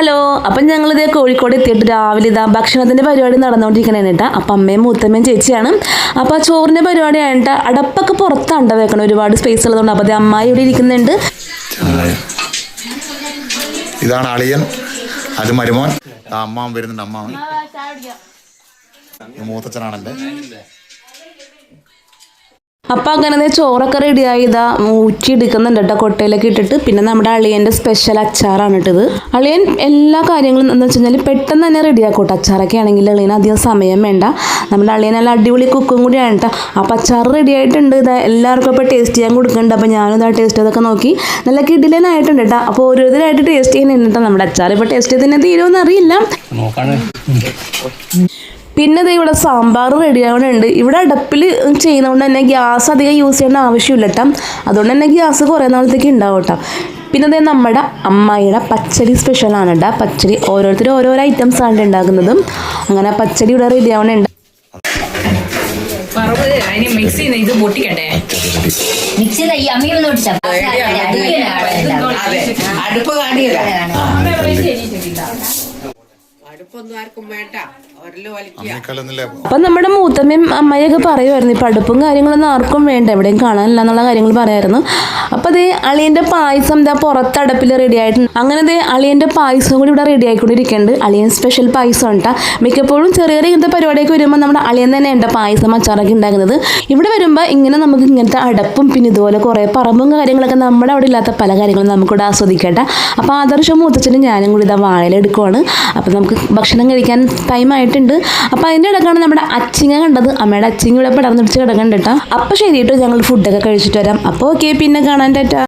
Hello അപ്പം ഞങ്ങളിത് കോഴിക്കോട് എത്തിയിട്ട് രാവിലെ ഇതാ ഭക്ഷണത്തിന്റെ പരിപാടി നടന്നുകൊണ്ടിരിക്കണേ കേട്ടാ അപ്പം അമ്മയും മൂത്തമ്മയും ചേച്ചിയാണ്. അപ്പോൾ ആ ചോറിന്റെ പരിപാടി ആയിട്ട് അടപ്പൊക്കെ പുറത്താണ് വെക്കണം. ഒരുപാട് സ്പേസ് ഉള്ളതുകൊണ്ട് അപ്പോൾ അത് അമ്മായി ഇവിടെ ഇരിക്കുന്നുണ്ട്. ഇതാണ് അളിയൻ. അത് മരുമോൻ. ആ അമ്മാവൻ വരുന്നുണ്ട് അമ്മാവൻ. ഇത് മൂത്തച്ഛനാണ് എന്റെ അപ്പം അങ്ങനെ ചോറൊക്കെ റെഡിയായി. ഇതാ ഊറ്റി എടുക്കുന്നുണ്ട് കേട്ടോ കൊട്ടയിലൊക്കെ ഇട്ടിട്ട്. പിന്നെ നമ്മുടെ അളിയന്റെ സ്പെഷ്യൽ അച്ചാറാണ് ഇട്ടത്. അളിയൻ എല്ലാ കാര്യങ്ങളും എന്ന് വെച്ച് കഴിഞ്ഞാൽ പെട്ടെന്ന് തന്നെ റെഡിയാക്കോട്ടെ അച്ചാറൊക്കെ ആണെങ്കിൽ അളിയൻ അധികം സമയം വേണ്ട. നമ്മുടെ അളിയൻ നല്ല അടിപൊളി കുക്കും കൂടിയാണ് കേട്ടോ. അപ്പം അച്ചാർ റെഡി ആയിട്ടുണ്ട്. ഇതാ എല്ലാവർക്കും അപ്പോൾ ടേസ്റ്റ് ചെയ്യാൻ കൊടുക്കുന്നുണ്ട്. അപ്പോൾ ഞാനും ആ ടേസ്റ്റ് അതൊക്കെ നോക്കി. നല്ല കിടിലനായിട്ടുണ്ട് കേട്ടോ. അപ്പോൾ ഓരോരുത്തരായിട്ട് ടേസ്റ്റ് ചെയ്യുന്നുണ്ട് കേട്ടോ നമ്മുടെ അച്ചാർ. ഇപ്പോൾ ടേസ്റ്റ് ചെയ്തതിനെ തീരുമെന്ന് അറിയില്ല. പിന്നെ ദേ ഇവിടെ സാമ്പാർ റെഡി ആവുന്നുണ്ട് ഇവിടെ അടുപ്പിൽ ചെയ്യുന്നതുകൊണ്ട് തന്നെ ഗ്യാസ് അധികം യൂസ് ചെയ്യേണ്ട ആവശ്യമില്ല കേട്ടോ അതുകൊണ്ട് തന്നെ ഗ്യാസ് കുറേ നാളത്തേക്ക് ഉണ്ടാവും കേട്ടോ പിന്നെ അതേ നമ്മുടെ അമ്മായിയുടെ പച്ചടി സ്പെഷ്യലാണ് കേട്ടോ പച്ചടി ഓരോരുത്തരും ഓരോരോ ഐറ്റംസ് ആണ് ഉണ്ടാക്കുന്നതും. അങ്ങനെ പച്ചടി ഇവിടെ റെഡി ആവണുണ്ട്. ഇത് അടുപ്പ് കാണില്ല അപ്പം നമ്മുടെ മൂത്തമ്മയും അമ്മയൊക്കെ പറയുമായിരുന്നു ഇപ്പൊ അടുപ്പും കാര്യങ്ങളൊന്നും ആർക്കും വേണ്ട എവിടെയും കാണാനില്ല എന്നുള്ള കാര്യങ്ങൾ പറയായിരുന്നു. അപ്പൊ അതേ അളിയന്റെ പായസം എന്താ പുറത്തടപ്പിൽ റെഡി ആയിട്ടുണ്ട്. അങ്ങനെ അതേ അളിയന്റെ പായസം കൂടി ഇവിടെ റെഡി ആയിക്കൊണ്ടിരിക്കുന്നുണ്ട്. അളിയൻ സ്പെഷ്യൽ പായസം ഉണ്ടാ മിക്കപ്പോഴും ചെറിയ ചെറിയ ഇങ്ങനത്തെ പരിപാടിയൊക്കെ വരുമ്പോൾ നമ്മുടെ അളിയൻ തന്നെ ഉണ്ട് പായസം അച്ചാറൊക്കെ ഉണ്ടാക്കുന്നത്. ഇവിടെ വരുമ്പോൾ ഇങ്ങനെ നമുക്ക് ഇങ്ങനത്തെ അടപ്പും പിന്നെ ഇതുപോലെ കുറേ പറമ്പും കാര്യങ്ങളൊക്കെ നമ്മുടെ അവിടെ ഇല്ലാത്ത പല കാര്യങ്ങളും നമുക്കിവിടെ ആസ്വദിക്കട്ടെ. അപ്പോൾ ആദർശം മൂത്തച്ഛനും ഞാനും കൂടി ഇതാ വാഴയിലെടുക്കുവാണ് അപ്പോൾ നമുക്ക് ഭക്ഷണം കഴിക്കാൻ ടൈം ആയിട്ടുണ്ട്. അപ്പോൾ അതിന്റെ ഇടക്കാണ് നമ്മുടെ അച്ചിങ്ങ കണ്ടത്. അമ്മയുടെ അച്ചിങ്ങ ഇവിടെ പടർന്നു പിടിച്ച് കിടക്കുന്നുണ്ട് കേട്ടോ. അപ്പോൾ ശരി കേട്ടോ ഞങ്ങൾ ഫുഡൊക്കെ കഴിച്ചിട്ട് വരാം. അപ്പോൾ ഓക്കെ പിന്നെ കാണാൻ ടാറ്റാ.